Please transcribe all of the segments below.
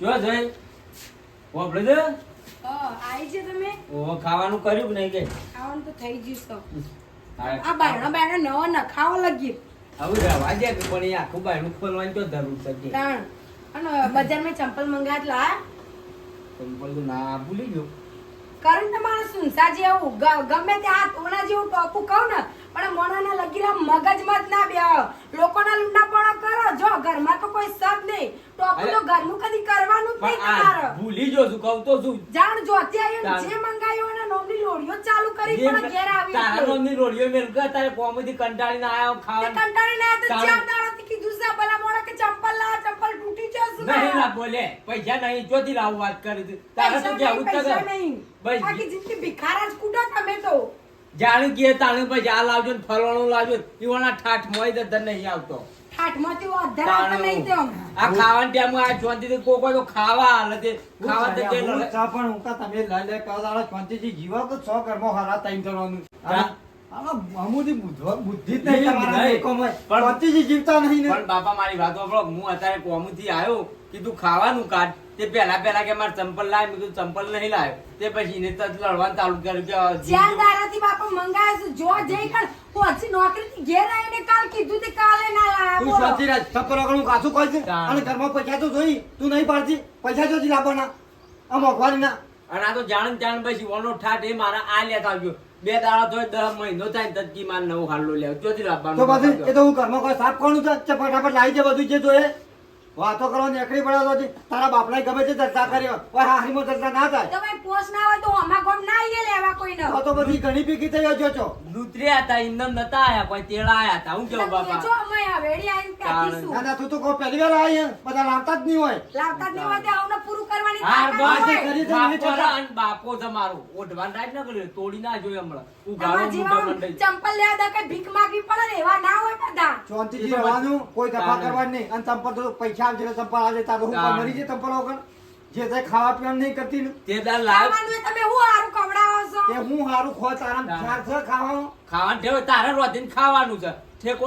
જો જય? ઓ બ્રધર હા, આઈ છે તમે. ઓ ખાવાનું કર્યું કે નહીં કે? ખાવાનું તો થઈ ગયું. આ બાયણો બાયણો નવો નખાવો લગી હવે રવા દે કે પણ એ આખું બાયણું ખોલવાની તો જરૂર છે કે. તાણ. અને બજારમાં ચંપલ મંગાત લા ચંપલ તો ના ભૂલી ગયો. કારણ માણસ સુનસા જેવું ગમે તે આ તોણા જેવું ટોપું કહું ને પણ મોણાના લગીરા મગજમાં જ ના બેહો લોકોના લૂંડા કરો. જો ઘરમાં તો કોઈ સબ નહીં. ટોપું તો ઘરનું કદી કરવાનું જ નહીં તમારે. ભૂલી જો છું કહું તો છું. જાણ જો અત્યારે જે મંગાયો એના નોમની લોડીઓ ચાલુ કરી પણ ઘેર આવી તારા નોમની લોડીઓ મેં કે તારે કોમેડી કંટાળીને આયો તે ખાવા કંટાળીને આયા તો ચાર દાડાથી કીધું છે, ભલા મોણા કે ચંપલ લા ચંપલ તૂટી જશે. ને. નહીં ના બોલે. પૈસા નહીં જોતી લાવું વાત કરી તારે તો કેવું પૈસા નહીં. બસ. જિંદગી ભિખારા જ કૂટો તમે. જાણે કે તાણું પછી આ લાવજો ને ફલાણું લાવજો ઈવાના ઠાઠ મોય તો તને નહીં આવતો. ઠાઠમાંથી અધર આવતા નહીં તે આ ખાવાની ટાઈમ આ શાંતિથી કોઈ કોઈ તો ખાવા હાલે તે ખાવા તો તે ચા પણ હું કા તમે લઈ લે કહો તારા શાંતિથી જીવો કે સો કર્મો હારા ટાઈમ કરવાનું? આમાં અમુદી બુદ્ધિ જ નહીં, તમારા. પણ- શાંતિથી જીવતા નહીં પણ બાપા મારી વાત હું અત્યારે કોમથી આવ્યો. કીધું ખાવાનું કાઢ. તે પહેલા પહેલા કે મારે ચંપલ લાવ મેં કીધું ચંપલ નહીં લાવ્યો. તે પછી એને લડવાનું ચાલુ કર્યું કે ચાર દારાથી બાપા મંગાય છે. જો જઈ કણ નોકરી થી ઘેર આવીને કાલ કીધું તે કાલે ના લાયા તું સાચી શાંતિ રાખ છપ્પર વગરનું કાચું કોઈ છે અને ઘરમાં પૈસા તો જોઈ તું નહીં પાડતી. પૈસા જોતી લાવવાના આ મોંઘવારીના. અને આ તો જાણ જાણ પછી ઓનો ઠાટ એ મારા આ લેતા આવજો. બે દાડા તો દસ મહિનો થાય તજકી તદકી માર નવું હાલો લેવો. લાવવાનું તો પછી એ તો હું ઘરમાં કોઈ સાફ કોનું છે ફટાફટ લાવી દે બધું જે જોઈએ વાતો કરવાની એકડી પડે તો તારા બાપલાય ગમે છે ચર્ચા કરી ઓય હારીમાં ચર્ચા ના થાય. તમે પોસ ના હોય તો અમાર ગામ ના આવીએ લેવા કોઈને. તો તો બધી ઘણી પીકી થઈ ગયો છો લૂતર્યા હતા ઇન્દમ નતા આયા કોઈ તેડા આયા હતા હું કેવું બાપા? જો અમે હવેળી આવીને કાઢીશું. ના ના તું તો કો પહેલી વાર આવી બધા લાવતા જ નહીં હોય. લાવતા જ નહીં હોય તે આવને પૂરું કરવાની હાર તાકાત કરી તો બાપો તમારો ઓઢવાન રાજ ન કર્યો તોડી ના જોયો હમણાં. જેવા મોઢો ચંપલ લેવા દો કે ભીખ માંગી પડે એવા ના હોય બધા. શાંતિથી એ રહેવાનું કોઈ દફા કરવાની નહીં. અને ચંપલ તો પૈસા આવશે એટલે ચંપલ આવે તારું હું. મરી જે ચંપલ વગર જે તે ખાવા પીવાનું નહીં કરતી ને તે દા લાવ તમે હું હારું કવડાવો છો તે હું હારું ખો તારા તારે. ચાર છે ખાવાનું ખાવાનું ઠેવ તારે રોધીને ખાવાનું છે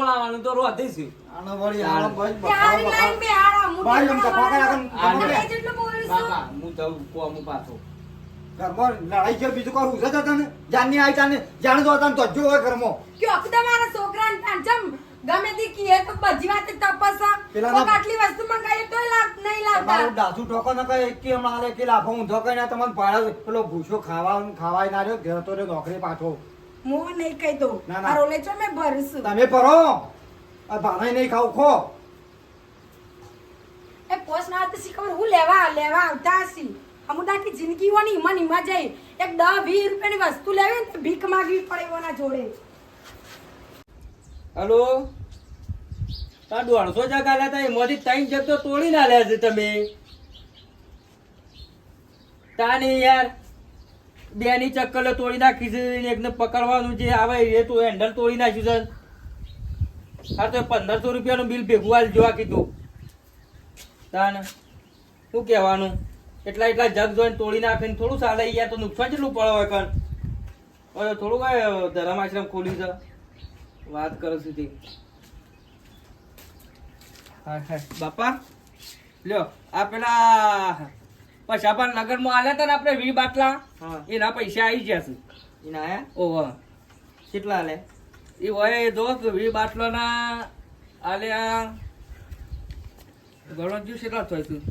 આવવાનું તો રોધી છે આનો વળી. આનો બસ તે હારી બખાડો લાઈન બે હારા મોટી ભાઈ, તો. આગળ તમે આગળ. જેટલું બોલીશું. હું જઉં કોમું પાછો ઘરમાં લડાઈ છે બીજું કોઈ તો તને જાનની આઈ તાને જાણ દો તને તો જો હોય ઘરમાં કયો કે મારા છોકરાને તાંજમ ગમે તે કીએ તો બધી વાત તપસ આટલી વસ્તુ મંગાવી તો લાવ નહીં લાગતા મારું ડાસુ ઠોકો ન કહે કે હમણાં આલે કે લાફો ઊંધો કહીને તમને ભાડા પેલો ભૂસો ખાવા ખાવાય ના રહ્યો ઘેર તો નોકરી પાઠો હું નહીં કહી દઉં. મારો લે છો મેં ભરીશું. તમે ભરો. આ ભાણાઈ નહીં ખાવ ખો. એ પોસ ના શી ખબર હું લેવા લેવા આવતા હશી. અમુદાની જિંદગી ઈમાં ને ઈમાં જઈ એક દસ વીસ રૂપિયાની વસ્તુ લેવી ને ભીખ માંગવી પડે એના જોડે. હલો? આ દોઢસો જગા લેતા એમાંથી ત્રણ જગ તોડી ના લ્યા છે તમે. તાની યાર બે ની ચક્કલો તોડી નાખી છે એકને પકડવાનું જે આવે એ તો હેન્ડલ તોડી નાખ્યું છે. હા તો પંદરસો રૂપિયાનું બિલ ભેગું હાલ જોવા કીધું. તાન શું કહેવાનું? એટલા એટલા જગ જોઈને તોડી નાખીને થોડું ચાલે યાર તો નુકસાન કેટલું પડે હોય કણ થોડું કઈ ધરમ આશ્રમ ખોલી છે. વાત કરો હા બાપા લ્યો આ પેલા પછાપા નગરમાં આલ્યા હતા ને આપણે વી બાટલા એના પૈસા આવી ગયા છે. એના આયા ઓહો. કેટલા આલે? એ હોય કે વી બાટલાના આલ્યા ઘણો જ દિવસ કેટલા થાય તું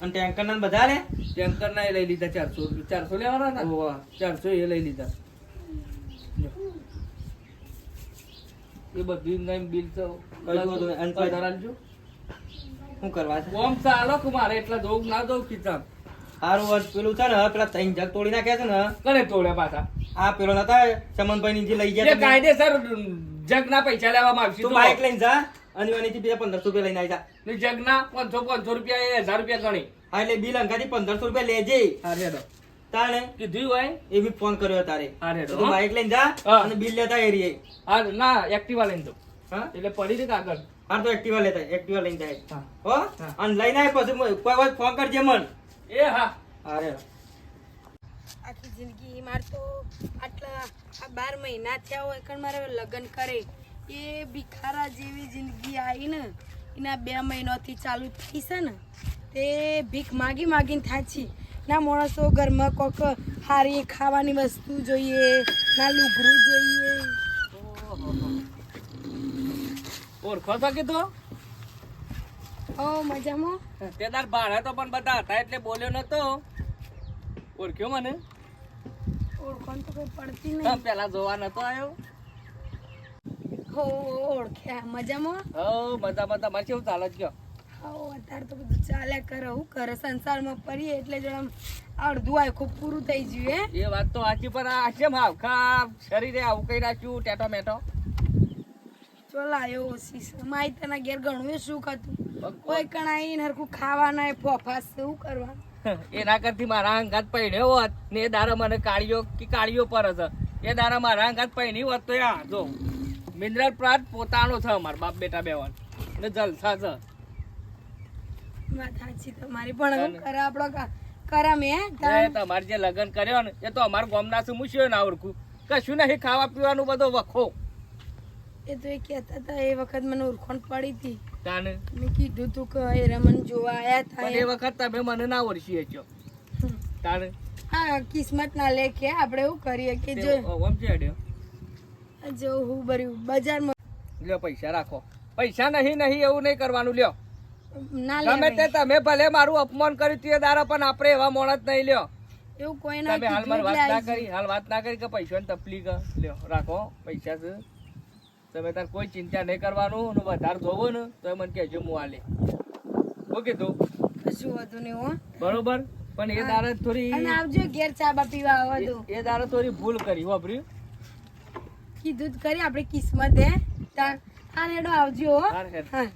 અને ટેન્કર ના બધા લે ટેન્કર ના લઈ લીધા ચારસો ચારસો લેવાના ને ઓહો. ચારસો એ લઈ લીધા. એ બધું નહીં બિલ તો શું કરવા છે? બોમ્બ ચાલો કે મારે એટલા દોગ ના દઉં કિચન હારું વર્ષ પેલું છે ને પેલા ત્રણ જગ તોડી નાખ્યા છે ને કરે તોડે પાછા. આ પેલો નતા ચમનભાઈ ની લઈ ગયા કાયદેસર જગ જગના પૈસા લેવામાં આવશે તું બાઈક લઈને જા અને એની બીજા પંદરસો રૂપિયા લઈને આવી જા. જગ ના પાંચસો પાંચસો રૂપિયા એ હજાર રૂપિયા ગણી. હા એટલે બિલ અંગાથી પંદરસો રૂપિયા લેજે. હારે તો તાણે કીધું હોય? એ બી ફોન કર્યો તારે. હારે તો. બાઈક લઈને જા અને બિલ લેતા એરીએ હા ના એક્ટિવા લઈને દો હા? એટલે પડી દે કાગળ. હા તો એક્ટિવા લેતા એક્ટિવા લઈને જાય. હો. અને લઈને આય પછી કોઈ વાર ફોન કરજે મન. એ હા. અરે. આખી જિંદગી માર તો આટલા આ બાર મહિના થયા હોય પણ મારે લગ્ન કરે. એ ભિખારા જેવી જિંદગી આવી ને એના બે મહિનાથી ચાલુ થઈ છે ને તે ભીખ માગી માગીને થાચી ના માણસો ઘરમાં કોક હારી ખાવાની વસ્તુ જોઈએ ના લુગડું જોઈએ. ઓળખો છો કીધું? ઓ મજામાં? તે તાર ભાડા તો પણ બધા હતા એટલે બોલ્યો નતો. ઓળખ્યો મને? ઓળખાણ તો કોઈ પડતી નહીં. પેલા જોવા નતો આવ્યો હો ઓળખ્યા. મજામાં? હો બધા બધા કેવું ચાલે છે હો અત્યારે તો બધું ચાલ્યા કરે. હું કરે સંસારમાં પડીએ એટલે જ આમ અડધું આખું પૂરું થઈ ગયું હે? એ વાત તો સાચી પણ આ કેમ શરીરે આવું કઈ નાખ્યું ટેટો મેટો? ચોલાયો માઈ તના ઘેર ઘણું સુખ હતું. કોઈ કણાઈ હરખું ખાવાના ફોફાસ શું કરવાનું? એના કરતી મારા અંગાત પડ્યો હોત ને એ દારા મને કાળીઓ કે કાળીઓ પર હતો એ દારા મારા અંગાત પહેણી હોત તો આ જો. મિનરલ પ્રાંત પોતાનો છે અમારા બાપ બેટા બેવાન. ને જલસા છે. તમારી પણ હું આપણો કરા મેં તમારે જે લગ્ન કર્યો ને એ તો અમારા ગામના શું મૂછ્યો ના ઓળખું. કશું નહીં ખાવા પીવાનું બધો વખો. એ તો એ કહેતા હતા એ વખત મને ઓળખાણ પડી હતી. તાને? મેં કીધું તું કે એ રમણ જોવા આયા પણ એ વખત તમે મને ના ઓળખી હચ્યો તાને? હા કિસ્મત ના લેખે આપણે એવું કરીએ કે જો ઓમ છે જો હું ભર્યું બજારમાં લ્યો પૈસા રાખો. પૈસા નહીં નહીં એવું નહીં કરવાનું લ્યો. ના ગમે તે તમે ભલે મારું અપમાન કર્યું તે દારા પણ આપણે એવા મોણસ નહીં લ્યો. એવું કોઈ ના તમે હાલ વાત ના કરી હાલ વાત ના કરી કે પૈસાની તકલીફ લ્યો રાખો પૈસા છે. તમે તાર કોઈ ચિંતા નહીં કરવાનું ને વધારે જોવો ને તો મને કહેજો હું આલે હું કીધું. કશું વધુ નહીં હો. બરોબર? પણ એ દારે થોડી અને આવજો ઘેર ચા બા પીવા આવવા દો એ- દારે થોડી ભૂલ કરી વાપરી કીધું જ કરી આપણે કિસ્મત હે. તાર હા હેડો આવજો હો. હાર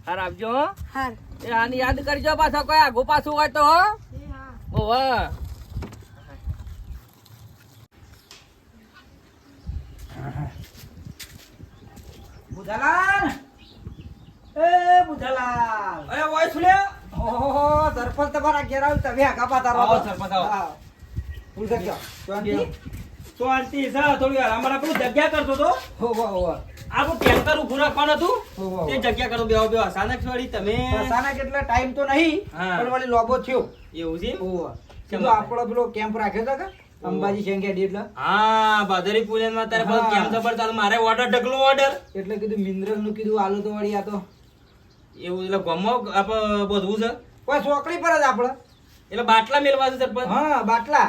હાર આવજો હો. હાર. એ આની યાદ કરજો પાછો કોઈ આગો પાછું હોય તો હો. એ હા. ઓવા બુધાલાલ. એ બુધાલાલ. અરે ઓય સુલ્યા ઓહો સરપંચ તમારા ઘેર આવ તમે આગા પાતા રહો. આવો, સરપંચ, આવો. ભૂલ કરજો. શાંતિ? શાંતિ છે થોડી વાર. અમારે પેલું જગ્યા કરતો તો? હો હો હો. આપણું ટેન્કર ઉભું રાખવાનું હતું. તે. જગ્યા કરો બેહો બેહો. અચાનક વળી તમે. અચાનક એટલે ટાઈમ તો નહીં. પણ વળી લોબો થયો. એવું છે આપણો. પેલો કેમ્પ રાખ્યો હતો કે? અંબાજી શેંગેડી એટલે? હા ભાદરી પૂજનમાં તારે હા. કેમ ખબર ચાલુ મારે ઓર્ડર ઢગલો ઓર્ડર એટલે કીધું મિનરલનું કીધું આલુ તો વળી આ તો. એવું એટલે ગમો આપણે બધું છે? કોઈ ચોકડી પર જ આપણે એટલે બાટલા મેલવા છે સરપંચ? હા બાટલા.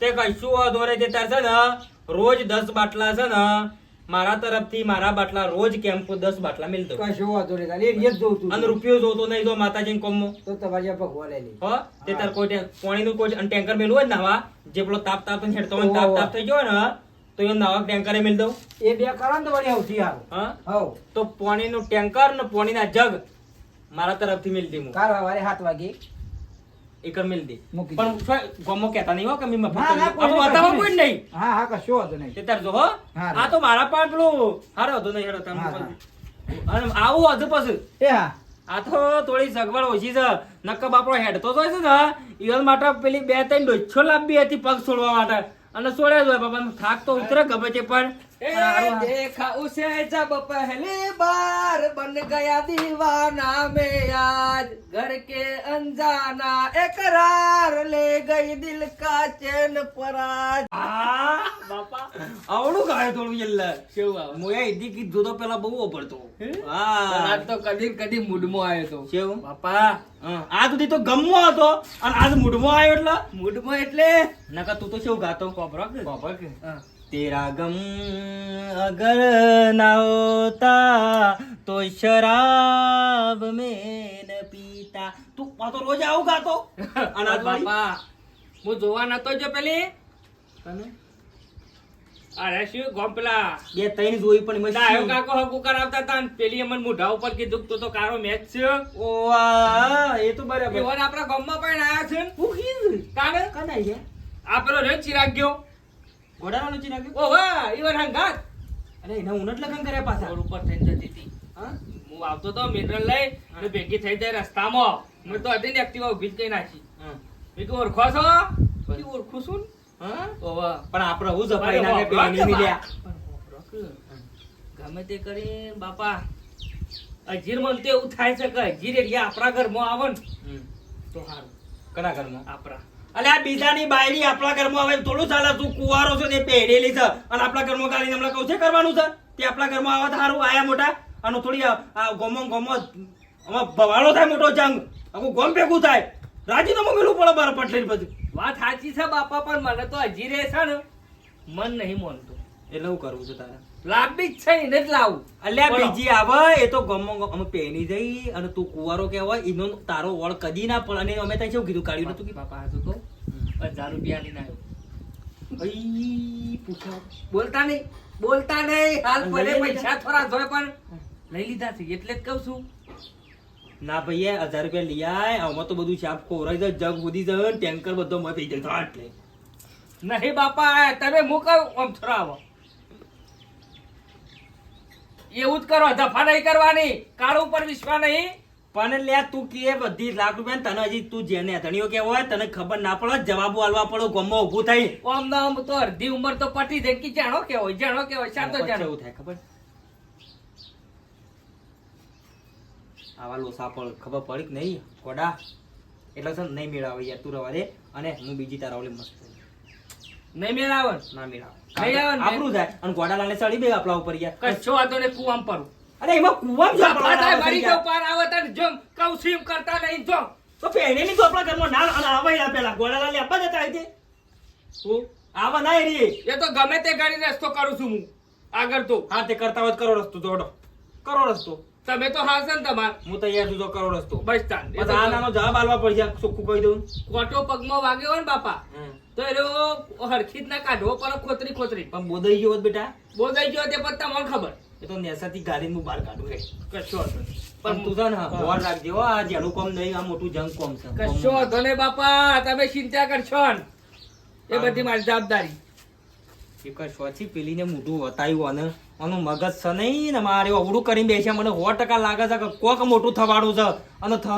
તે કશું શું નહીં તે તાર છે ને રોજ દસ બાટલા છે ને મારા તરફથી મારા બાટલા રોજ કેમ્પ દસ બાટલા મેલતો કશો વાંધો નહીં એ જ જોતું અને રૂપિયો જોતો નહીં જો માતાજી કોમો તો તમારી આ ભગવા લઈ હો તે તાર કોઈ પાણી નું કોઈ ટેન્કર મેલું હોય નાવા જે પેલો તાપ તાપ હેડતો હોય તાપ તાપ થઈ ગયો ને તો એ નવા ટેન્કરે મેલ દઉં. એ બે કરો ને તો વળી આવતી હા? હવ તો પાણીનું ટેન્કર ને પાણીના જગ મારા તરફથી મેલ દે હું. કાલ સવારે સાત વાગે. એકર મેલ દે. પણ શું કહેતા નહીં હો કે મેં મફત ના, ના, કોઈ નહીં, વાતાવરણ કોઈ જ નહીં. હા હા કશો વાંધો નહીં. તે તાર જો હો. આ તો મારા પણ પેલું હારો હતો નહીં હેડો તમે અને આવું હતું પછી. એ હા. આ તો થોડી સગવડ ઓછી છે. નકબ આપણો હેડતો તો હોય ને ઈવન માટે પેલી બે ત્રણ ડોચો લાંબી હતી પગ છોડવા માટે. અને છોડ્યા જ હોય બાપા થાક તો ઉતરે ગમે છે પણ. देखा उसे जब पहली बार बन गया दीवाना में आज घर के अनजाना एकरार ले गई दिल का चैन पराज આ બાપા આવડું ગાય થોડું યલ્લ કેવું આવે મોયા ઈદી કીધું તો પેલા બહુ ઓભળતો આજ હા તો કદી કદી મૂડમાં આવ્યો તો કેવું બાપા હા, આ સુધી તો ગમવો હતો અને આજ મૂડમાં આવ્યો એટલે મૂડમાં એટલે નકર તું તો કેવું ગાતો ખબર કે ખબર કે હા. तेरा गम अगर ना होता तो शराब में न पीता તું આ તો રોજ આવું ગાતો અને આજ વાળી? બાપા હું જોવા નતો જો પેલી તને? અરે શું ગોમ પેલા બે ત્રણ જોઈ પણ એમાં ડાયો શું? કાકો હગું કરાવતા હતા ને પેલી અમને મોઢા ઉપર કીધું કે તું તો કારો મેચ છે ઓવા, એ તો બરાબર એવોને આપણા ગામમાં પણ આયા છે ને. હું કીધું? કાને કાને આઈ ગયા? આ પેલો રે ચિરાગ ગયો ઘોડાનો લુચી નાખ્યું? ઓ વાહ ઈવન હંગાત અરે એના ઉનટ લગન કર્યા પાછા. રોડ ઉપર થઈને જતી હતી. હા? હું આવતો તો મિનરલ લઈ અને ભેગી થઈ જાય રસ્તામાં. મેં તો હતી ને એક્ટિવા ઊભી જ કઈ નાખી. હા. મેં કે ઓળખો છો? પછી ઓળખું છું પણ આપણે હું જપાઈ નાખે પેલી કે. ગમે તે કરી બાપા અજીર મને તો એવું થાય છે કે અજીર એટલે આપણા ઘરમાં આવે ને તો સારું. કના ઘરમાં? આપણા. અલે આ બીજાની બાયડી આપણા ઘરમાં હવે થોડું ચાલે તું કુવારો છો ને પહેરેલી છે. અને આપણા ઘરમાં કાઢીને હમણાં કહું છે કરવાનું છે? તે આપણા ઘરમાં આવા સારું આયા મોટા. અને થોડી આ- ગોમો ગોમો આમાં ભવાળો થાય મોટો જંગ. આખું ગોમ ભેગું થાય. રાજીનામું મેલું પડે બાર પટલી બધું વાત સાચી છે બાપા પણ મને તો હજી રહે છે ને મન નહીં માનતું એટલે હું કરવું છે તારે? લાંબી જ છે એને જ લાવું. અલ્યા બીજી આવે એ તો ગમો અમે પહેરી જઈ અને તું કુવારો કહેવાય એનો તારો વળ કદી ના પડે. અને અમે ત્યાં શું કીધું કાઢ્યું નતું કે બાપા હાજુ તો હજાર રૂપિયા લઈને આવ્યો. પૂછો. બોલતા નહીં બોલતા નહીં હાલ ભલે? પૈસા થોડા જોય પણ લઈ લીધા છે એટલે જ કહું છું. ના ભાઈ હજાર રૂપિયા લઈ આય આમાં તો બધું શાપ ખોરાઈ જાય જગ ઉદી જાય ટેન્કર બધો મત થઈ જાય એટલે. નહીં બાપા તમે મૂકો આમ થોડા આવો. એવું જ કરો દફા નહીં કરવાની. કાળ ઉપર વિશ્વાસ નહીં. પણ લ્યા તું કે બધી લાખ રૂપિયા તને હજી તું જેને ધણીઓ કે હોય તને ખબર ના પડે જવાબો આલવા પડો ગમો ઊભું થઈ. આમ ના આમ તો અડધી ઉંમર તો પટી જાય. કે જાણો કે હોય જાણો કે હોય તો જાણે જાણો. એવું થાય ખબર? આવા લોસા પર ખબર પડી કે નહીં? કોડા એટલે છે નહીં મેળાવે યાર તું રવા દે. અને હું બીજી તારા ઓલી મસ્ત નહીં મેળાવે ના મેળાવે નહીં આવે આપણું થાય. અને ગોડાલાને ચડી બે આપણા ઉપર યાર. કશો વાંધો નહીં કુવામ પરું અરે એમાં કુવામાં જ દફા થાય મારી યાર. પાર આવે તને જોમ કહું છું કરતા નહીં જોમ. તો પહેરેલી તો આપણા ઘરમાં ના અને આવા યાર પેલા ગોડાલાને આપવા જતા હોય હું? આવા ના એરી એ તો ગમે તે ગાડી રસ્તો કરું છું હું. આગળ તો. હા તે કરતા હોય કરો રસ્તો દોડો કરો રસ્તો. તમે તો હાશે ને તમાર. હું તૈયાર છું તો કરો રસ્તો. બસ તાન. બસ આ નાનો જવાબ આલવા પડશે ચોખ્ખું કહી દઉં. કોટો પગમાં વાગ્યો હોય ને બાપા. તો એ હરખીત હરખી ના કાઢવો પર ખોતરી ખોતરી. પણ બોદાઈ ગયો હોત બેટા? બોદાઈ ગયો તે પત્તા મને ખબર. એ તો નેસાથી ગાડીને હું બહાર કાઢું કશો પણ તું છે ને હોર રાખજે હો આ જેલું કોમ નહીં આ મોટું જંગ કોમ છે. કશો નહીં બાપા તમે ચિંતા કરશો ને. એ બધી મારી જવાબદારી. એક પેલી પેલીને મોટું વતાયું અને આનું મગજ છે નહીં ને મારે અવળું કરીને બેસ્યા મને સો ટકા લાગે છે કે કોક મોટું થવાનું છે. અને થ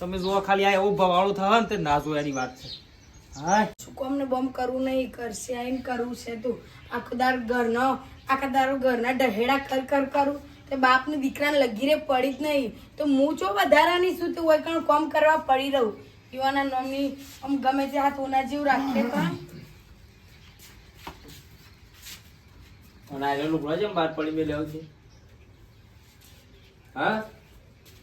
તમે જુઓ ખાલી આ એવું ભવાળું થ ને તે ના જોયાની વાત છે. શું કોમને બોમ્બ કરવું નહીં કરશે એમ કરવું છે તું? આખો દાર ઘરનો આખા દારો ઘરના ઢહેડા કર કર કરું. તે બાપને દીકરાને લગીરે પડી જ નહીં. તો હું જો વધારાની શું તું? હોય કારણ કોમ કરવા પડી રહું. યુવાના નોમની આમ ગમે તે હાથ ઓના જેવું રાખે તો? ઓના ભરો છે બાર પડી મે લેવું છે હા.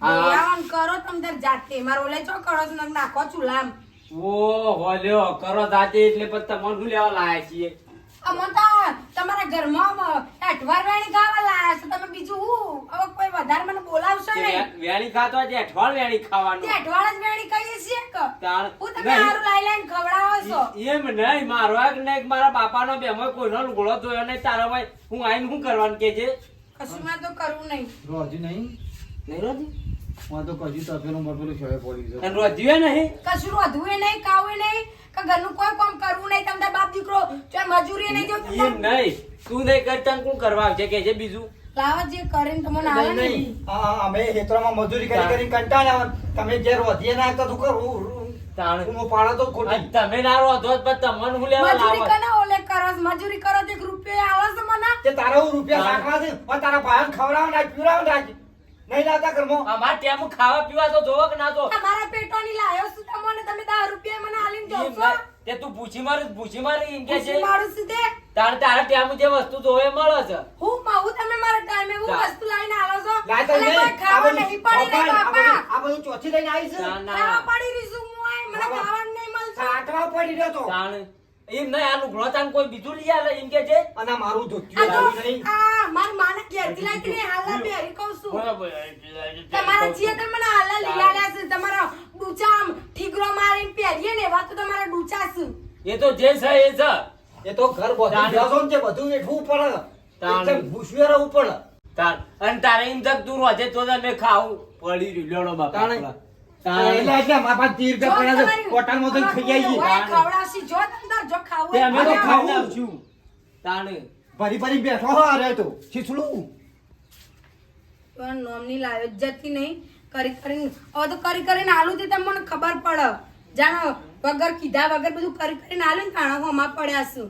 આવાનું કરો તમ તાર જાતે. મારો ઓલે ચો કરો નાખો ચૂલામ. ઓ હો લ્યો કરો દાતે એટલે પછી તમારે શું લેવા લાયા છીએ? અમો તો તમારા ઘરમાં અઠવાર વેણી ખાવા લાયા છો. તમે બીજું હું? હવે કોઈ વધારે મને બોલાવશો નહીં. વેણી ખાતો છે અઠવાડ વેણી ખાવાનું. અઠવાડ જ વેણી કહીએ છીએ કે? હું તમે હારું લાઈ લાઈને ખવડાવો છો? એમ નહીં મારો એક ને એક મારા બાપાનો બેમાં કોઈનો લુગડો જોયો નહીં તારો ભાઈ હું આઈને શું કરવાનું કે છે? કશું માં તો કરવું નહીં. રોજ નહીં. નહીં રોજી? હું તો કજુ તપેલું મરપેલું શોએ પડી જશે અને રોધ્યું નહીં? કશું રોધવું નહીં કાવું નહીં કે ઘરનું કોઈ કામ કરવું નહીં તમને બાપ દીકરો ચાલ મજૂરી નહીં જો એ નહીં. તું નહીં કરતા કોણ કરવા આવશે? કે છે બીજું? લાવા જે કરીને તમને આવે નહીં, હા અમે હેતરામાં મજૂરી કરી કરી કંટાળ્યા તમે જે રોધીએ ના તો તું કરું? તાણ. પાડો તો ખોટી. તમે ના રોધો પણ તમને શું લેવા મજૂરી લાવો ઓલે કરો મજૂરી કરો તો એક રૂપિયો આવે છે મને. તે તારા હું રૂપિયા છે? તારા ભાઈ ખવડાવ ના પીવડાવ ના નહીં લાવતા ઘરમાં? અમારે ટેમ ખાવા પીવા તો જોવો કે ના તો તમારા પેટોની લાયો છું તમને તમે 10 રૂપિયા મને આલીન જો છો? તે તું પૂછી મારી પૂછી મારી એમ કે છે? મારું છું? તે તાર તારા ટેમ જે વસ્તુ જોવે મળે છે. હું માવું તમે મારા ટાઈમે હું વસ્તુ લઈને આલો છો? લાય તો નહીં. ખાવા આ બધું- નહીં પડી રે બાપા. આ બધું ચોથી લઈને આવી છે ના, ના. ખાવા પડી રહી હું. મને. ખાવાનું નહીં મળશે આટવા પડી રહ્યો તો. તાણ. એમ નહીં આ લુગડો તાન કોઈ બીજું લઈ આલે એમ કે છે? અને આ મારું ધોતિયું તો લાવી નહીં. આ મારી માને ઘેરથી લાવીને હાલા બે હરી કહું છું. તમારા જીએ તો મને હાલા લઈ આલ્યા છે તમારા ડૂચા આમ ઠીકરો મારીને પહેરીએ ને વાત તો તમારા ડૂચા છે. એ તો જે છે એ છે. એ તો ઘર બધું તાણ. બેસો ને બધું વેઠવું પડે. તાણ. ભૂસવે રહેવું પડે તાર અને તારે એમ દૂર તું રોજે તો મેં ખાવું. પડી રહ્યું લેડો બાપા તાણે. તાણે. એટલે એટલે મારા પાસે ત્રીસ પડ્યા છે તમારી- હોટલમાં તો ખાઈ આવીએ. જો તમે જો ખાવું અમે તો ખાવું. ખાવું છું. તાણે. ભરી ભરી બેઠો અરે તો. શીછડું પણ નોમની લાયો જતી નહીં કરી કરીને. હવે તો કરી કરીને આલું થી તમને ખબર પડે. જાણો વગર કીધા વગર બધું કરી કરીને આલુ ને તાણા હોમાં પડ્યા છું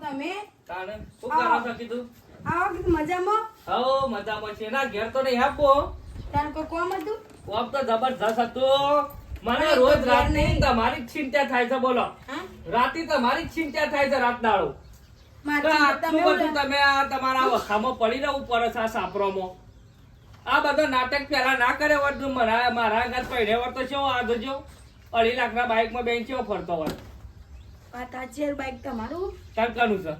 તમે તાણે શું કરો છો કીધું આવો કીધું મજામાં હો મજામાં છે ના ઘેર તો નહીં આપો. તારું કોઈ કોમ હતું? કોમ તો જબરજસ્ત હતું. મને રોજ રાતની તમારી ચિંતા થાય છે બોલો. રાતે તમારી ચિંતા થાય છે રાત દાડો તમે આ તમારા વખામાં પડી છે આ સાપરોમાં આ બધો નાટક પેલા ના કરે હોત મારા મારા આગળ પડે હોત તો શું આ જોજો અઢી લાખના બાઇકમાં બેન કેવો ફરતો હોય બાઈક તમારું ટંકાનું છે?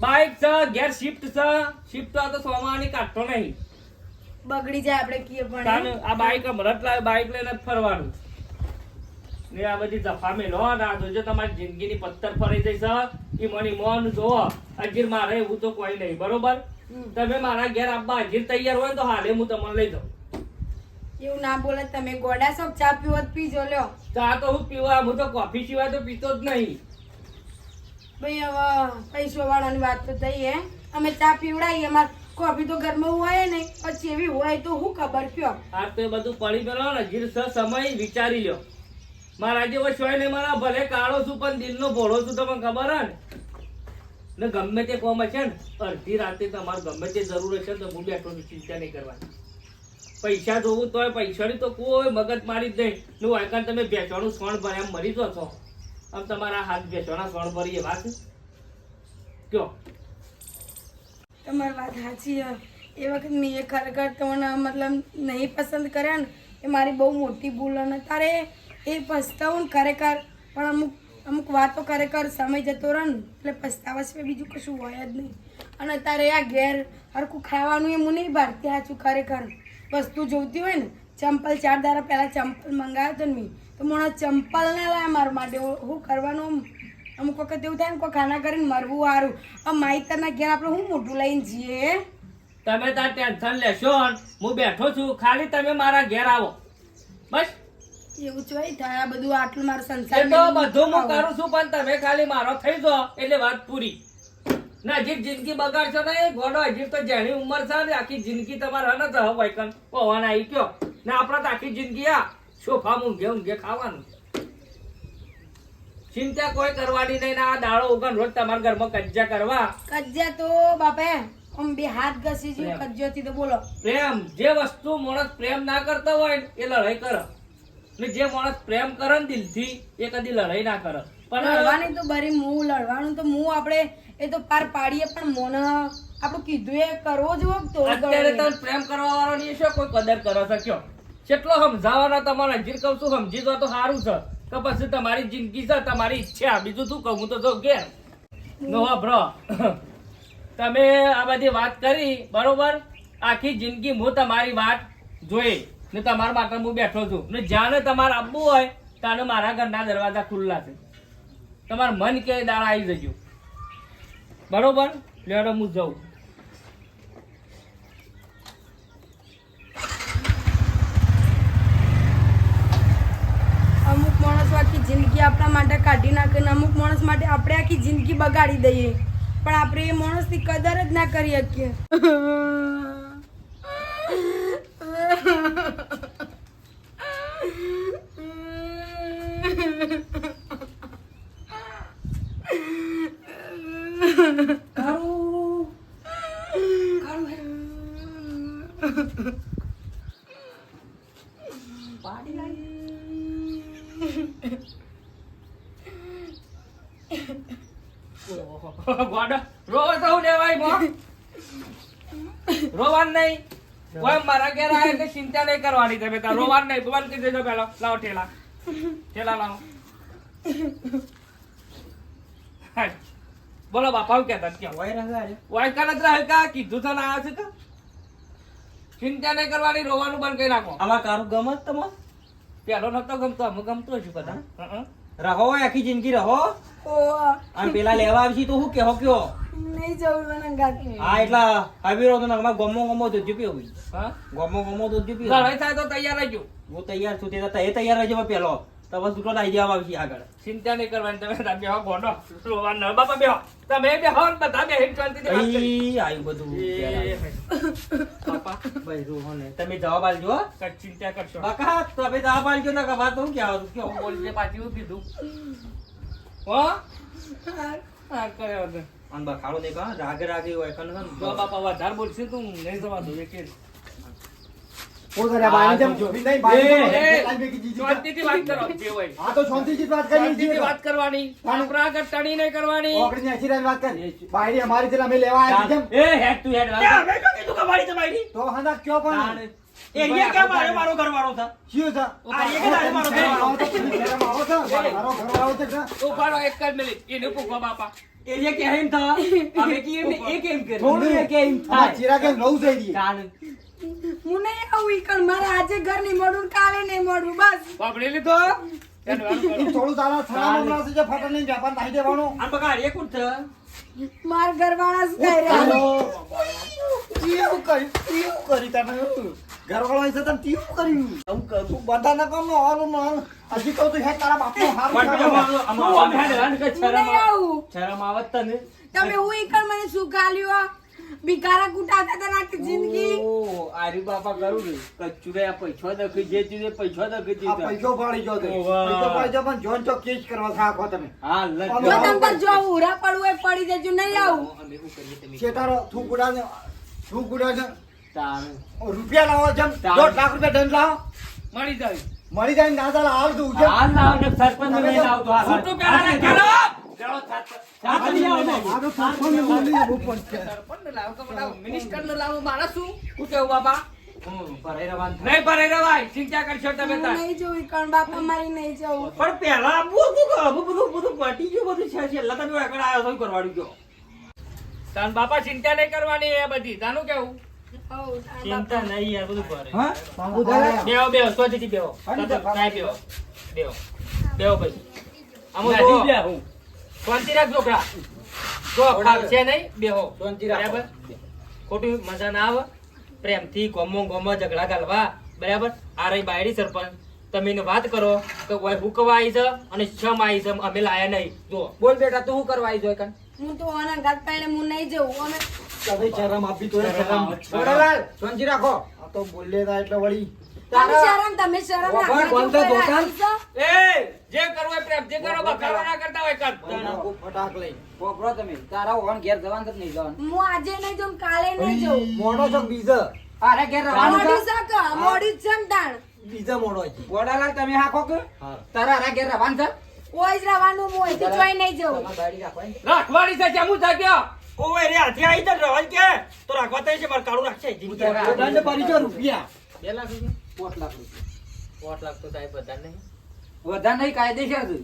બાઇક છે ઘેર શિફ્ટ છે. શિફ્ટ તો સોમાની કાઢતો નહીં. બગડી જાય આપણે કીએ પણ આ બાઈક હમણાં જ લાવે બાઇક લઈને ફરવાનું. ને આ બધી જફામે નો ના જોજો તમારી જિંદગીની પથ્થર ફરી જઈશ એ ઈ મની મોન જોવો અજીર મારે એવું તો કોઈ નહીં બરોબર? તમે મારા ઘેર આવવા અજીર તૈયાર હોય ને તો હાલે હું તમને લઈ જાઉં. એવું ના બોલે તમે ગોડા સબ ચા પીવો જ પીજો લ્યો. ચા તો હું પીવા હું તો કોફી સિવાય તો પીતો જ નહીં. ભાઈ, હવે પૈસો વાળાની વાત તો થઈ હે. અમે ચા પીવડાવીએ અમાર કોફી તો ઘરમાં હોય નહીં પછી એવી હોય તો હું ખબર કયો? આ તો બધું પડી ગયેલો ને છે સમય વિચારી લ્યો. મારા જેવો છોય ને મારા ભલે કાળો છું, પણ દિલનો ભોળો છું, તમને ખબર હે ને? ને ગમે તે કોમ હશે ને, અડધી રાતે તમારે ગમે તે જરૂર હશે ને, તો હું બેઠો ચિંતા નહીં કરવાની. પૈસા જોવું તો પૈસાની તો કોઈ મગજ મારી જ નહીં. નું વાયકાન તમે બેસવાનું સોણ ભરે એમ મરી જો છો આમ તમારા હાથ બેસવાના સોણ એ વાત કયો? તમારી વાત સાચી એ વખત મેં એ ખરેખર તમને મતલબ નહીં પસંદ કર્યા ને, એ મારી બહુ મોટી ભૂલ અને તારે એ પસ્તાવું ખરેખર, પણ અમુક અમુક વાતો ખરેખર સમય જતો રહે ને, એટલે પસ્તાવા સિવાય બીજું કશું હોય જ નહીં. અને તારે આ ઘેર હરખું ખાવાનું એ હું નહીં ભારતી સાચું ખરેખર. વસ્તુ જોઈતી હોય ને, ચંપલ ચાર દારા પહેલાં ચંપલ મંગાવ્યો હતો ને મેં તો મોણા ચંપલ ના લાયા મારા માટે. હું કરવાનું અમુક વખત એવું થાય ને કોઈ ખાના કરીને મરવું સારું આ માઈતરના ઘેર આપણે હું મોઢું લઈને જઈએ? તમે તાર ટેન્શન લેશો હું બેઠો છું. ખાલી તમે મારા ઘેર આવો. બસ. એવું ચોય થાય. આ બધું આટલું મારું સંસાર તો બધું હું કરું છું પણ તમે ખાલી મારો થઈ જાઓ. એટલે વાત પૂરી. ના હજી જિંદગી બગાડશો નહીં ગોડો. હજી તો જેની ઉંમર છે ને આખી જિંદગી તમારે હને તો વૈકન પવન આવી ગયો. ને આપણા તો આખી જિંદગી આ. સોફા ઘેવું ઘે ખાવાનું ચિંતા કોઈ કરવાની નહીં આ દાળો ઉગન રોજ તમારા ઘરમાં કજ્જા કરવા. કજ્જા તો બાપે આમ બે હાથ ઘસી જેવું કજ્જો થી તો બોલો. પ્રેમ. જે વસ્તુ માણસ પ્રેમ ના કરતો હોય એ લડાઈ કરે. ને જે માણસ પ્રેમ કરે ને દિલથી એ કદી લડાઈ ના કરે. પણ લડવાની તો બરી મું લડવાનું તો મું આપણે એ તો પાર પાડીએ પણ મોન આપણું કીધું એ કરવો જ તો અત્યારે તમે પ્રેમ કરવા વાળો નહીં શું કોઈ કદર કરો છો કયો? કેટલો સમજાવવાના તમારે હજી કહું છું સમજી દો તો સારું છે. તો પછી તમારી જિંદગી છે તમારી ઈચ્છા. બીજું શું કહું? તો જો ઘેર નો બ્રો તમે આ બધી વાત કરી બરોબર? આખી જિંદગી હું તમારી વાત જોઈ ને તમારા માટે હું બેઠો છું. ને જ્યાં તમારે આવવું હોય ત્યાં મારા ઘરના દરવાજા ખુલ્લા છે. તમારું મન કે દાડા આવી જજો. બરોબર? લેડો હું જઉં અમુક માણસ આખી જિંદગી આપણા માટે કાઢી નાખે ને અમુક માણસ માટે આપણે આખી જિંદગી બગાડી દઈએ. પણ આપણે એ માણસની કદર જ ના કરી શકીએ ગોડો રોવા તો હું લેવાય મો રોવાનું નહીં કોઈ મારા ઘેર આવે એટલે ચિંતા નહીં કરવાની તમે તાર રોવાનું નહીં બંધ કરી દેજો પેલો. લાવો ઠેલા. ઠેલા લાવો. બોલો બાપા હું કહેતા કે વાય કાલ જ રહે કા કીધું તો ના આવે છે કા ચિંતા નહીં કરવાની રોવાનું બંધ કરી નાખો. આમાં કારું ગમત તમે પેલો નતો ગમતો અમે ગમતો છું બધા. રહો આખી જિંદગી રહો. અને પેલા લેવા આવશી તો હું કેહો કયો? નહીં જવું મને ગાતી હા એટલા આવી રહ્યો તો નગમાં ગમો ગમો દૂધ પીવો હા? ગમો ગમો દૂધ પીવો. લડાઈ થાય તો તૈયાર રહેજો. હું તૈયાર છું તે તો એ તૈયાર રહેજો પેલો. તો બસ છૂટો લાવી દેવા આવશે આગળ. ચિંતા નહીં કરવાની તમે બધા બેહો ગોડો. રોવા ન બાપા બેહો. તમે બેહો ને બધા વાત કરી. અહીં આવ્યું બધું બાપા. ભાઈ રોહો ને. તમે જવાબ આલજો હો. કઈ ચિંતા કરશો બાકા તમે જવાબ આલજો ના કે વાત હું ક્યાં કયો બોલજે પાછી કીધું. હો. હા? કર્યો અને બખાડો નહીં કહો રાગે રાગે હોય કન કન. જો બાપા વધારે બોલશે તું નહીં જવા દઉં એક જ. કોણ કરે? જેમ જો. નહીં, વાત કરો જે હોય. હા તો શાંતિથી જ વાત કરી શાંતિથી વાત કરવાની. આપણા આગળ ટણી નહીં કરવાની. ઓગણીસ એસી ની વાત કરી. બાયરી અમારી જલા અમે લેવા આવ્યા જમ. એ હેડ ટુ હેડ વાત અમે તો કીધું કે મારી તમારી. તો હંધા કયો પણ. એરિયા મારે મારો ઘરવાળો આ એક મારો ઘરવાળો. મારો ઘરવાળો એક જ મિનિટ. એને બાપા. એરિયા એમ થા અમે કી એમ કરે થોડું. હું નહીં આવું ઈ મારે આજે ઘર નહીં મળું કાલે નહીં મળું બસ. પકડી લીધો? થોડું તારા સલામ નહીં છે જે ફટન લઈને વેપાર નાખી દેવાનું. આ બગાડ એક છે મારા ઘરવાળા જ કહી રહ્યા કેવું કર્યું? કેવું કરી તને? ઘરવાળા હશે તને કેવું કર્યું? તું બધા ના કામ ને માન હજી કહું તું હે તારા બાપનો હારું પણ ખાવાનું. આમાં- આમાં- આમાં હેડ હેડ કે હું શરમ આવત તને તમે હું ઈ મને શું બિકારા કુટાવતા હતા આખી જિંદગી. ઓ આરી બાપા કરું ને કચુરે પૈસો દખી જે ચીજે પૈસો દખી આ પૈસો પાડી જો પૈસો પાડી જો પણ જોન તો કેસ કરવા થાકો તમે. હા જો તમ પર જો ઉરા પડવું એ પડી જજો નહીં આવું. અમે શું કરીએ તમે. શેતારો થૂકુડા ને થૂકુડા ને તાણ. રૂપિયા લાવો જમ. દોઢ લાખ રૂપિયા દંડ લાવો. મળી જાય. મળી જાય ને ના ચાલે હાલ તું હાલ લાવ સરપંચ ને લઈને આવતો હાલ. પહેલા કરો. બાપા? ચિંતા. નહીં કરવાની એ બધી તાનું કેવું ચિંતા. નહીં બધું ભરે બેવો બેહો સોજીથી બેહો બેહો બેહો પછી હું. શાંતિ રાખ છોકરા જો ફાવશે નહીં બેહો. શાંતિ રાખ. બરાબર? ખોટું મજા ના આવે. પ્રેમથી ગમો ગમો ઝઘડા ગાલવા. બરાબર? આ રહી બાયડી સરપંચ તમે વાત કરો કે ઓય હુકવા આવી છે અને શમ આવી છે અમે લાયા નહીં. જો. બોલ બેટા તું શું કરવા આવી જોય કન હું તો આના ગાત પાડીને હું નહીં જઉં અમે તમે શરમ આપી તો શરમ. શરમ. શાંતિ રાખો. આ તો બોલે તા એટલે વળી. તમે શરમ તમે શરમ? એ જે કરવું હોય પ્રેમ જે કરો બખાડો ના કરતા હોય કર ફટાક લઈ પોપરો તમે તારા ઓન ઘેર જવાનું જ નહીં જવાનું? હું આજે નહીં જઉં કાલે નહીં જઉં. મોડો છો બીજો? અરે ઘેર મોડી સક મોડી ને બીજો મોડો છે. ગોડાલાલ તમે હાકો કે? તારા અરે ઘેર રવાન છે? કોઈ જ રહેવાનું હું અહીંથી જોઈ નહીં જઉં. ગાડી રાખવાની રાખવાની છે જેમ હું ગયો ઓય રે હાથી આવી તો રવાન કે? તો રાખવા તો છે મારે કાળું રાખશે દંડ ભરી જો રૂપિયા. બે લાખ રૂપિયા. પોત લાખ લાખ તો સાહેબ નહીં. વધારે નહીં કાયદેસર છે.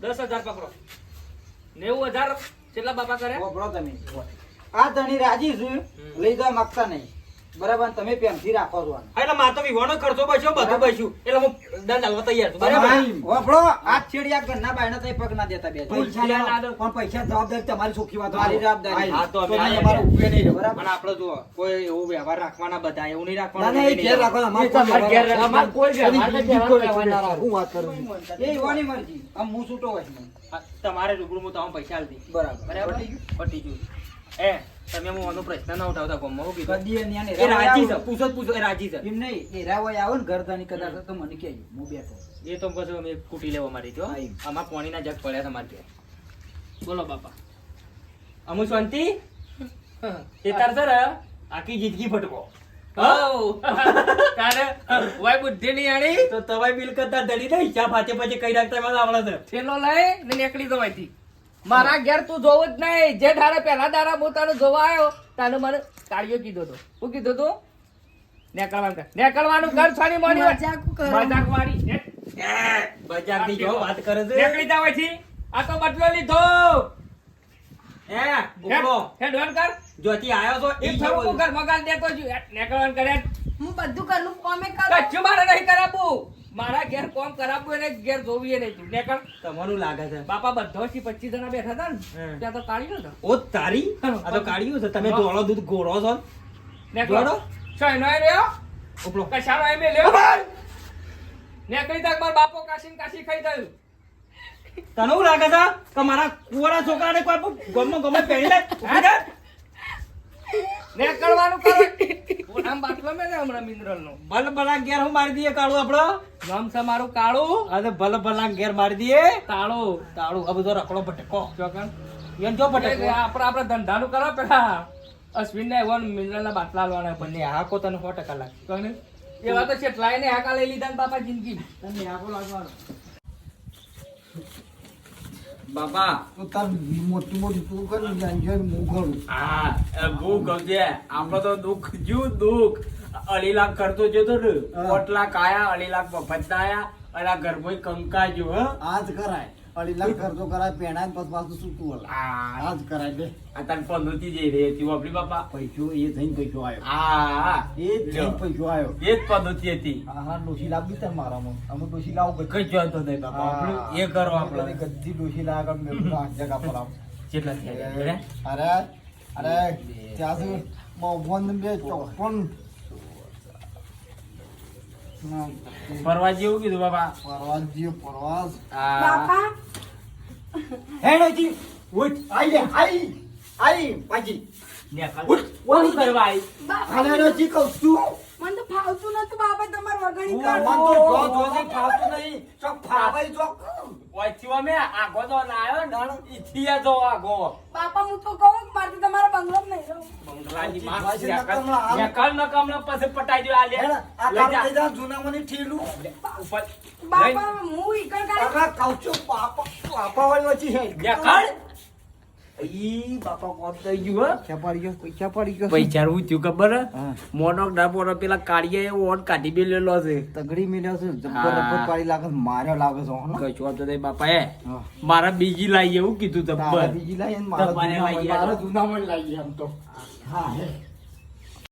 દસ હજાર પકડો. નેવું હજાર કેટલા બાપા કરે? તમે. આ ધણી રાજી છું લઈ જવા માંગતા નહીં. બરાબર તમે પ્રેમથી રાખો છો એટલે મારે તો વિવાનો ખર્ચો બચ્યો બધું બચ્યું. એટલે હું દંડ હાલવા તૈયાર છું. બરાબર? વફળો આ છેડિયા ઘરના બાયણા તો પગ ના દેતા બે. પૈસા. પણ પૈસા જવાબદારી તમારી સુખી વાત મારી જવાબદારી. હા હા, તો અમે અમારો ઉભે નહીં બરાબર? પણ આપણે જો કોઈ એવો વ્યવહાર રાખવાના બધા એવું નહીં રાખવાનું ના ઘેર રાખો અમારે કોઈ ઘેર અમારે કોઈ વ્યવહાર રાખું, વાત કરું? એ ઈવાની મરજી. આમ હું છૂટો હોય. તમારે રૂબરૂ હું તો પૈસા આલી બરાબર. બરાબર? પટી ગયું. એ તમે હું આનો પ્રશ્ન ના ઉઠાવતા કોમ હું કીધું? કદી એ એ રાજી છે પૂછો પૂછો એ રાજી છે. એમ નહીં એ રાવાય આવે ને ગરદાની કદાચ તો મને કહેજો હું બેઠો એ તો પછી અમે કૂટી લેવા મારી જો. આમાં પાણીના જગ પડ્યા તમારે ઘેર. બોલો બાપા. અમુ શાંતિ? એ તાર સર આખી જિંદગી ફટકો ની તો તવાય બિલ કરતા દડી દે હિસાબ હાથે પછી કઈ રાખતા આવડે છે. થેલો લઈ ને નીકળી જવાયથી મારા ઘેર તું જોવું જ નહીં. જે ધારે પહેલા દારા હું તને જોવા આવ્યો તાને મને કાળિયો કીધો તો. શું કીધો તું? નેકળવાનું કર. નેકળવાનું કર છાની મોની મજાક કરો. મજાક મારી બજારની જો વાત કરે છે. નીકળી જાવ અહીંથી. આ તો બદલો લીધો. એ બોલો હે ડોન કર. જોતી આયો તો એ થોડું કર મગાલ દેતો છું. નેકળવાનું કરે. હું બધું કરું કોમે કરું? કચ્છ મારે નહીં કરાવવું મારા ઘેર કોમ કરાવવું એને ઘેર જોવું એ નહીં તું નેકળ તમારું લાગે છે. બાપા બધા થી પચીસ જણા બેઠા હતા ને ત્યાં તો કાઢી હતો ઓ તારી? આ તો કાઢ્યું છે. તમે ધોળો દૂધ ગોળો છો? નેકળો. છો એનો એ રહ્યો? ઉપલો. કશાનો એમ લ્યો નેકળી તક માર બાપો કાશી ને કાશી ખાઈ ગયું તને શું લાગે છે? કે મારા કુંવારા છોકરાને કોઈ ગમે ગમે પહેરી લે ઊભી થા. ને કરવાનું કરો આમ બાટલો મેં ને હમણાં મિનરલ નો ભલે ભલા ઘેર હું મારી દઈએ કાળું આપણો? નામ છે મારું કાળું. અને ભલે ભલા ઘેર મારી દઈએ? કાળું તાળું. આ બધો રખડો ભટકો. ચોકન જો ભટકો. આપણે આપણે ધંધાનું કરો પેલા. અશ્વિન ને એવન મિનરલ ના બાટલા લેવાના બંને હાકો તને સો ટકા લાગે કોને એવા તો છે. ને હાકા લઈ લીધા ને બાપા જિંદગી તને આખો લાગવાનો. બાપા તો તાર મોટી મોટી તું કરી જાંજર હું કરું હા બહુ ગમજે આપણે તો દુઃખ જ્યું દુઃખ? અઢી લાખ કરતો જતો ને પોટલા કાયા અઢી લાખ મફત આયા. અને આ ઘરમાં કંકા જો હ. આજ કરાય અઢી લાખ ખર્ચો કરાય પેણા પછી પાછું સૂતું હલા આ જ કરાય બે આ તાર પંદરથી જઈ રહી હતી વાપરી બાપા. પૈસો એ થઈને પૈસો આવ્યો હા એ જ થઈને પૈસો આવ્યો એ જ પદ્ધતિ હતી. હા હા ડોશી લાવી તાર મારામાં. અમે ડોશી લાવું કઈ જોતો નહીં બાપા આપણે એ કરો આપણે. ગદ્દી ડોશી લાવે મેં જગા પર આવ. કેટલા થયા અરે અરે ત્યાં સુધી બાવન બે ચોપન ફરવા જેવું કીધું બાપા? ફરવા જેવું પરવાસ બાપા. હે નોજી ઉઠ. આઈ લે આઈ આઈ પાજી ઉઠ, ઓલી કરવા આઈ? અરે કહું છું. મને તો ફાવતું નતું બાપા. તમાર વગણી મન કરો તો ફાવતું નહીં. તો ફાવે જો. ઓયથી અમે આગો તો ના આવ્યો ને જો આગો બાપા હું તો કહું મારથી તમારા બંગલો નહીં રહું બંગલાની માં નકમલા પછી પટાઈ દો આ લે. હે ને, આ લઈ જા. તારું થઈ જા જૂનામાંની ઠેલું ઉપર. બાપા હું કાકા કહું છું બાપા પાપા વાળી વચ્ચે છે નેકળ. ઈ બાપા કોણ થઈ ગયું હો? પૈસા પડી ગયો પૈસા પડી ગયો પૈસા હું થયું ખબર હે? હા. મોનોક પેલા કાળિયા એ ઓન કાઢી બેલેલો છે તગડી મિલ્યો છે જબ્બર. પાડી લાગે છે, માર્યો લાગે છે હો, ને? નહીં બાપા એ મારા બીજી લાવી એવું કીધું જબ્બર બીજી મારા લાવી તો હા હે